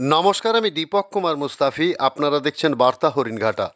নমস্কার, আমি দীপক কুমার মুস্তাফি। আপনারা দেখছেন বার্তা হরিণঘাটা।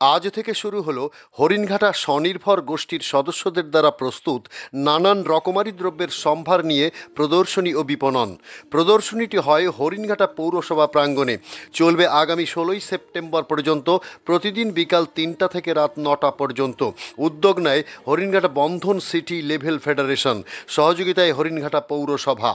আজ থেকে শুরু হলো হরিণঘাটা স্বনির্ভর গোষ্ঠীর সদস্যদের দ্বারা প্রস্তুত নানান রকমারি দ্রব্যের সম্ভার নিয়ে প্রদর্শনী ও বিপণন। প্রদর্শনীটি হয় হরিণঘাটা পৌরসভা প্রাঙ্গণে। চলবে আগামী ষোলোই সেপ্টেম্বর পর্যন্ত, প্রতিদিন বিকাল তিনটা থেকে রাত নটা পর্যন্ত। উদ্যোগ নেয় Haringhata Bandhan city level federation. সহযোগিতায় হরিণঘাটা পৌরসভা।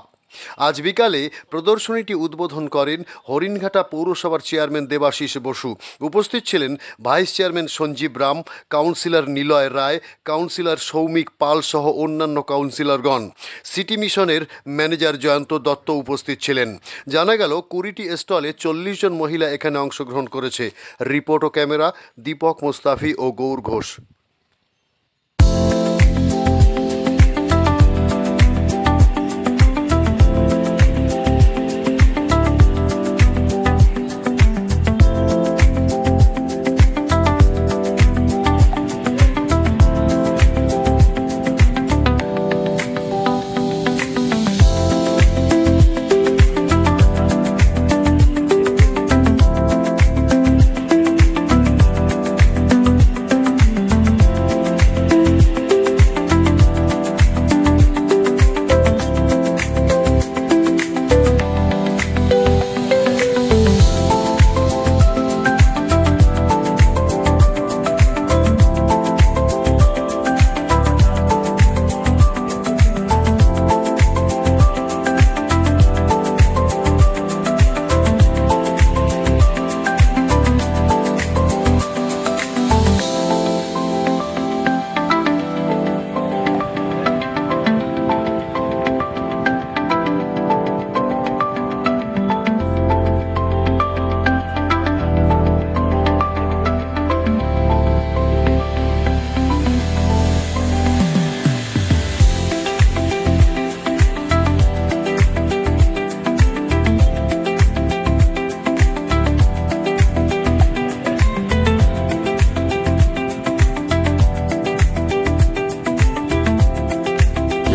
আজ বিকালে প্রদর্শনীটি উদ্বোধন করেন হরিণঘাটা পৌরসভার চেয়ারম্যান দেবাশিস বসু। উপস্থিত ছিলেন vice chairman Sanjib Ram, councillor Nilay Roy, councillor Soumik Pal সহ অন্যান্য কাউন্সিলরগণ। সিটি মিশনের ম্যানেজার জয়ন্ত দত্ত উপস্থিত ছিলেন। জানা গেল, কুড়িটি স্টলে চল্লিশ জন মহিলা এখানে অংশগ্রহণ করেছে। রিপোর্ট ও ক্যামেরা দীপক মোস্তাফি ও গৌর ঘোষ।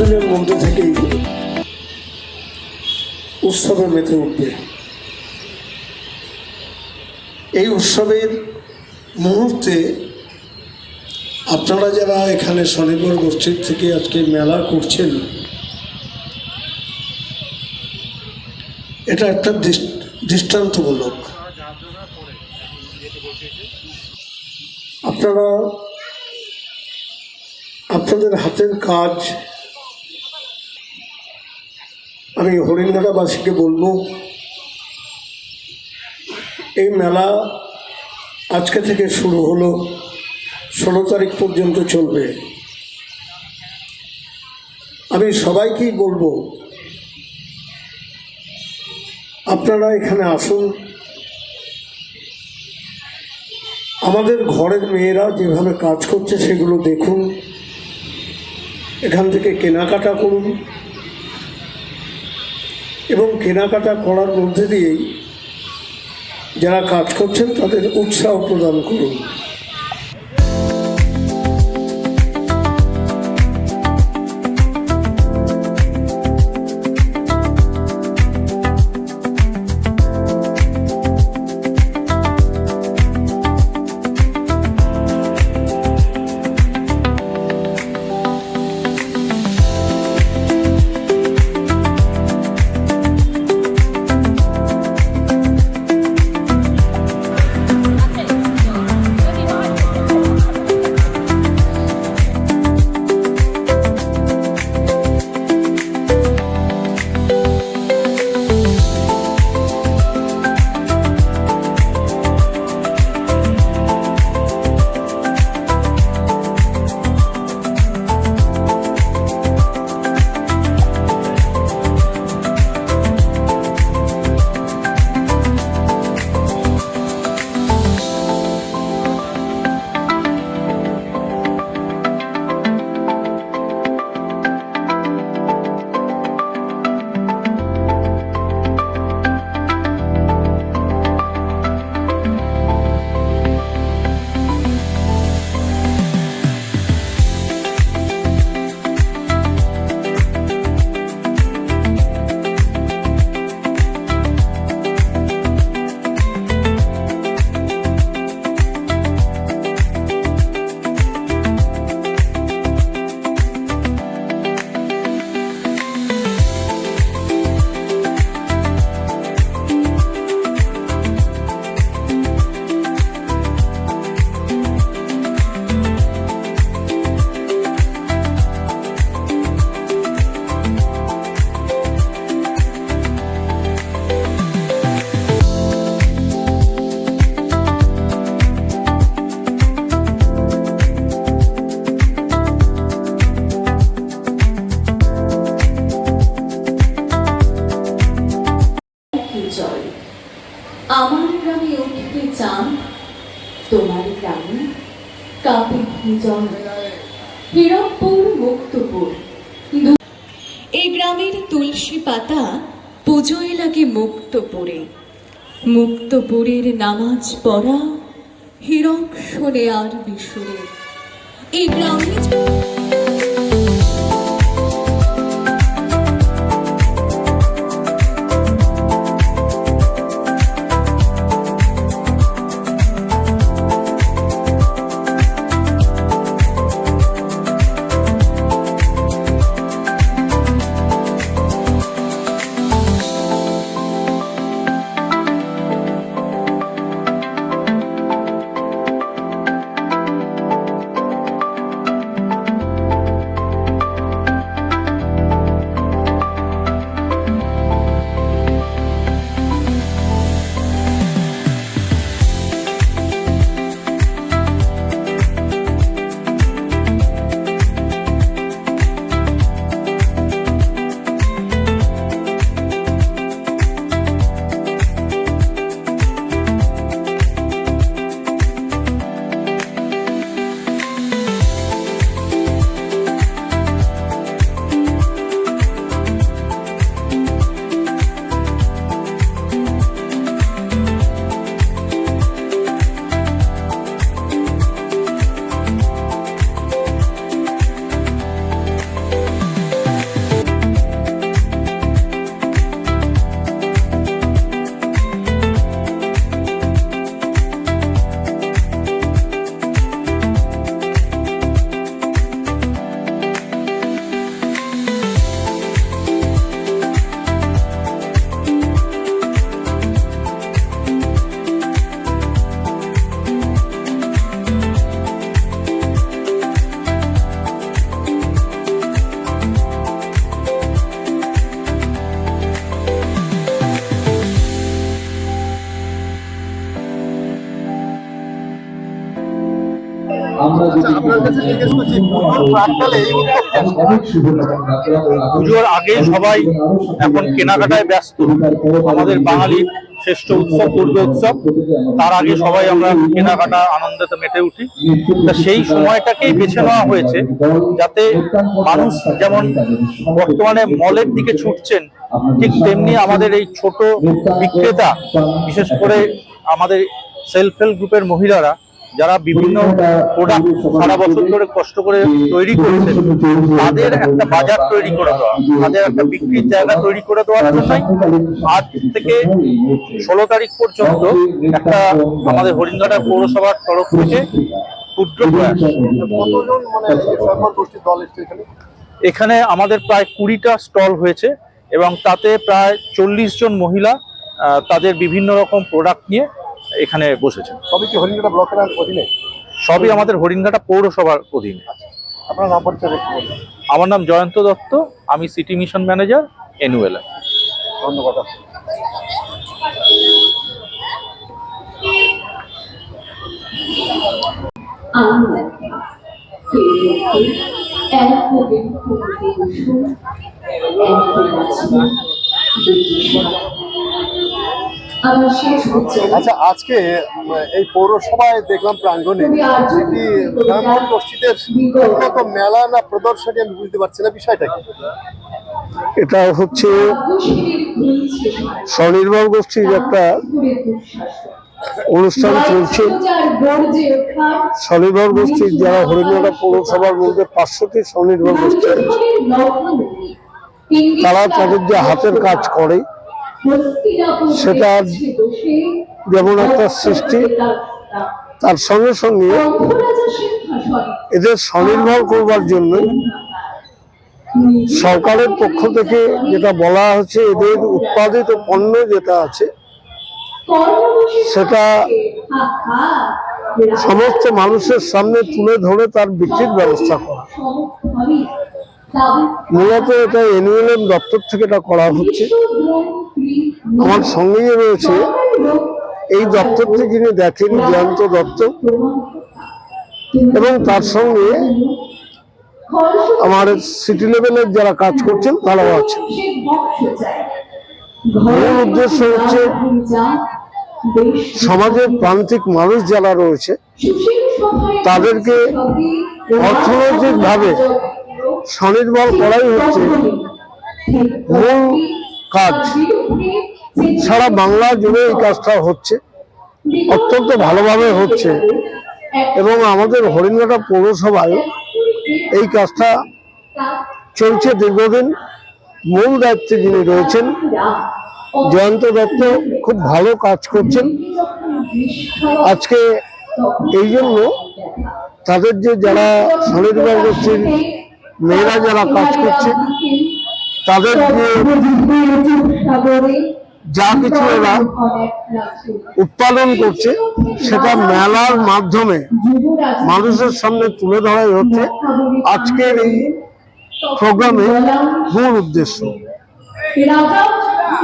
দিনের মধ্যে থেকেই উৎসবে মেতে উঠবে। এই উৎসবের মুহূর্তে আপনারা যারা এখানে স্বনির্ভর গোষ্ঠীর থেকে আজকে মেলা করছেন, এটা একটা দৃষ্টান্তমূলক। আপনারা আপনাদের হাতের কাজ আমি হরিণঘাটাবাসীকে বলব, এই মেলা আজকে থেকে শুরু হলো, ষোলো তারিখ পর্যন্ত চলবে। আমি সবাইকেই বলব, আপনারা এখানে আসুন। আমাদের ঘরের মেয়েরা যেভাবে কাজ করছে সেগুলো দেখুন। এখান থেকে কেনাকাটা করুন। এবং কেনাকাটা করার মধ্যে দিয়েই যারা কাজ করছেন তাদের উৎসাহ প্রদান করুন। এই গ্রামের তুলসী পাতা পুজোয় লাগে মুক্তপুরে। মুক্তপুরের নামাজ পড়া হিরক শোনে আর বিশুরে। এই গ্রামে পুজোর অনেক শুভকামনা পুজোর আগে সবাই এখন কেনাকাটায় ব্যস্ত। আমাদের বাঙালির শ্রেষ্ঠ উৎসব দুর্গা উৎসব তার আগে সবাই আমরা কেনাকাটা আনন্দেতে মেতে উঠি। তা সেই সময়টাকেই বেছে নেওয়া হয়েছে যাতে মানুষ যেমন বর্তমানে মলের দিকে ছুটছেন ঠিক তেমনি আমাদের এই ছোট বিক্রেতা বিশেষ করে আমাদের সেলফ হেল্প গ্রুপের মহিলারা যারা বিভিন্ন প্রোডাক্ট সারা বছর ধরে কষ্ট করে তৈরি করছেন তাদের একটা বাজার তৈরি করে দেওয়া তাদের একটা বিক্রির জায়গা তৈরি করে দেওয়ার জন্যই আজ থেকে ষোলো তারিখ পর্যন্ত একটা আমাদের হরিণঘাটা পৌরসভার তরফ থেকে ক্ষুদ্র প্রয়াস। মানে এখানে? আমাদের প্রায় কুড়িটা স্টল হয়েছে এবং তাতে প্রায় চল্লিশ জন মহিলা তাদের বিভিন্ন রকম প্রোডাক্ট নিয়ে এখানে বসেছেন। সবই কি হরিণঘাটা ব্লকের অধীনে? সবই আমাদের হরিণঘাটা পৌরসভার অধীনে। আপনার নাম পরিচয় বলুন। আমার নাম জয়ন্ত দত্ত আমি সিটি মিশন ম্যানেজার এনুয়েলা ধন্যবাদ। এক আচ্ছা আজকে এই পৌরসভায় দেখলাম প্রাঙ্গণে একটি গোষ্ঠীদের উন্নত মেলা না প্রদর্শনী আমি বুঝতে পারছি না বিষয়টা কি। এটা হচ্ছে স্বনির্ভর গোষ্ঠীর একটা অনুষ্ঠান চলছে। স্বনির্ভর গোষ্ঠীর যারা হরিণঘাটা পৌরসভার মধ্যে পাঁচশোটি স্বনির্ভর গোষ্ঠী তারা তাদের যে হাতের কাজ করে। সেটা যেমন একটা সৃষ্টি। তার সঙ্গে সঙ্গে এদের স্বনির্ভর করবার জন্য সরকারের পক্ষ থেকে যেটা বলা হচ্ছে, এদের উৎপাদিত পণ্য যেটা আছে, সেটা সমস্ত মানুষের সামনে তুলে ধরে তার বিক্রির ব্যবস্থা করা। মূলত এটা এনইএলএম দপ্তর থেকে এটা করা হচ্ছে। আমার সঙ্গেই রয়েছে। এই দপ্তরটি যিনি দেখেন, জয়ন্ত দত্ত এবং তার সঙ্গে আমার সিটি লেভেলের যারা কাজ করছেন, তারাও মূল উদ্দেশ্য হচ্ছে সমাজের প্রান্তিক মানুষ যারা রয়েছে, তাদেরকে অর্থনৈতিকভাবে স্বনির্ভর করাই হচ্ছে মূল কাজ। সারা বাংলা জুড়ে এই কাজটা হচ্ছে, অত্যন্ত ভালোভাবে হচ্ছে এবং আমাদের হরিণঘাটা পৌরসভায় এই কাজটা চলছে দীর্ঘদিন। মূল দায়িত্বে যিনি রয়েছেন, জয়ন্ত দত্ত খুব ভালো কাজ করছেন। আজকে এই জন্য তাদের যে যারা স্বনির্ভর গোষ্ঠীর মেয়েরা যারা কাজ করছে তাদের যে যা কিছু এরা উৎপাদন করছে, সেটা মেলার মাধ্যমে মানুষের সামনে তুলে ধরাই হচ্ছে। আজকের এই প্রোগ্রামের মূল উদ্দেশ্য।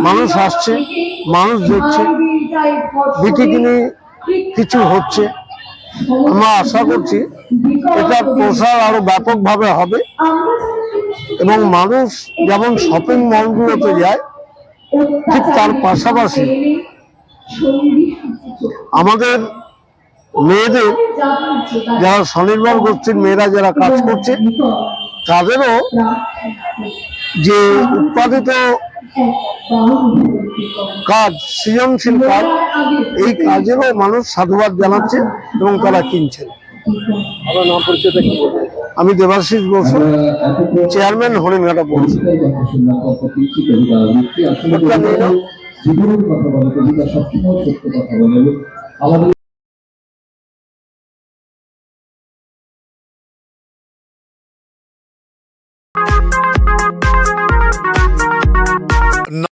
মানুষ আসছে, মানুষ দেখছে বিক্রি কিনে কিছু হচ্ছে। আমরা আশা করছি এটা প্রসার আরও ব্যাপকভাবে হবে এবং মানুষ যেমন শপিং মলগুলোতে যায় ঠিক তার পাশাপাশি আমাদের মেয়েদের যারা স্বনির্ভর গোষ্ঠীর মেয়েরা যারা কাজ করছে, তাদেরও যে উৎপাদিত কাজ, সৃজনশীল কাজ, এই কাজেরও মানুষ সাধুবাদ জানাচ্ছে এবং তারা কিনছেন। আমি দেবাশিস বসু চেয়ারম্যান হরিণঘাটা বলছি জীবনের কথা বলে কবিতা সবসময় সত্য কথা বলে। আমাদের